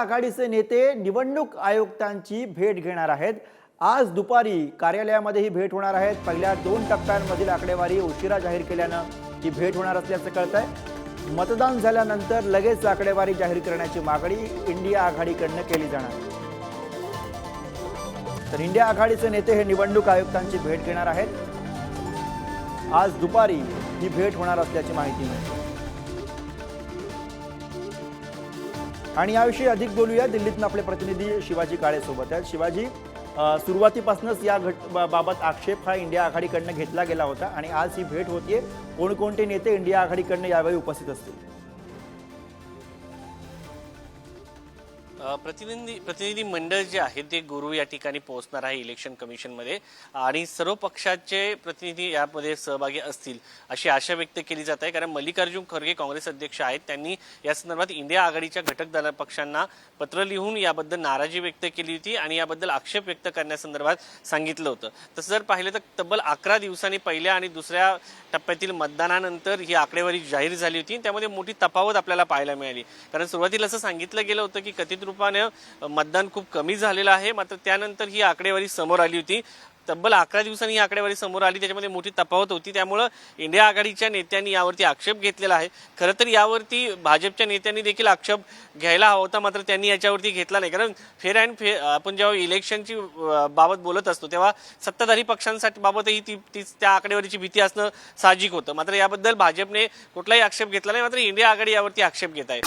आघाडीचे नेते निवडणूक आयुक्तांची भेट घेणार आहेत. आज दुपारी कार्यालयामध्ये ही भेट होणार आहेत. पहिल्या दोन टप्प्यांमधील आकडेवारी उशिरा जाहीर केल्यानं ही भेट होणार असल्याचं कळत आहे मतदान झाल्यानंतर लगेच आकडेवारी जाहीर करण्याची मागणी इंडिया आघाडीकडनं केली जाणार. तर इंडिया आघाडीचे नेते हे निवडणूक आयुक्तांची भेट घेणार आहेत. आज दुपारी ही भेट होणार असल्याची माहिती मिळते. आणि याविषयी अधिक बोलूया. दिल्लीतून आपले प्रतिनिधी शिवाजी काळे सोबत आहेत. शिवाजी सुरुवातीपासूनच या घट बाबत आक्षेप हा इंडिया आघाडीकडनं घेतला गेला होता आणि आज ही भेट होतीये. कोणकोणते नेते इंडिया आघाडीकडनं यावेळी उपस्थित असतील? प्रतिनिधी प्रतिनिधी मंडळ जे आहे ते गुरु या ठिकाणी पोहोचणार आहे इलेक्शन कमिशनमध्ये आणि सर्व पक्षाचे प्रतिनिधी यामध्ये सहभागी असतील अशी आशा व्यक्त केली जात आहे. कारण मल्लिकार्जुन खरगे काँग्रेस अध्यक्ष आहेत. त्यांनी या संदर्भात इंडिया आघाडीच्या घटक दल पक्षांना पत्र लिहून याबद्दल नाराजी व्यक्त केली होती आणि याबद्दल आक्षेप व्यक्त करण्यासंदर्भात सांगितलं होतं. तसं जर पाहिलं तर तब्बल अकरा दिवसांनी पहिल्या आणि दुसऱ्या टप्प्यातील मतदानानंतर ही आकडेवारी जाहीर झाली होती. त्यामध्ये मोठी तफावत आपल्याला पाहायला मिळाली. कारण सुरुवातीला असं सांगितलं गेलं होतं की कथित रूपानं मतदान खूप कमी झालेलं आहे. मात्र त्यानंतर ही आकडेवारी समोर आली होती. तब्बल अकरा दिवसांनी ही आकडेवारी समोर आली. त्याच्यामध्ये मोठी तफावत होती. त्यामुळं इंडिया आघाडीच्या नेत्यांनी यावरती आक्षेप घेतलेला आहे. खरं तर यावरती भाजपच्या नेत्यांनी देखील आक्षेप घ्यायला हवा होता. मात्र त्यांनी याच्यावरती घेतला नाही. कारण फेर अँड फे आपण जेव्हा इलेक्शनची बाबत बोलत असतो तेव्हा सत्ताधारी पक्षांसाठी बाबतही ती तीच त्या आकडेवारीची भीती असणं साहजिक होतं. मात्र याबद्दल भाजपने कुठलाही आक्षेप घेतला नाही. मात्र इंडिया आघाडी यावरती आक्षेप घेत आहे.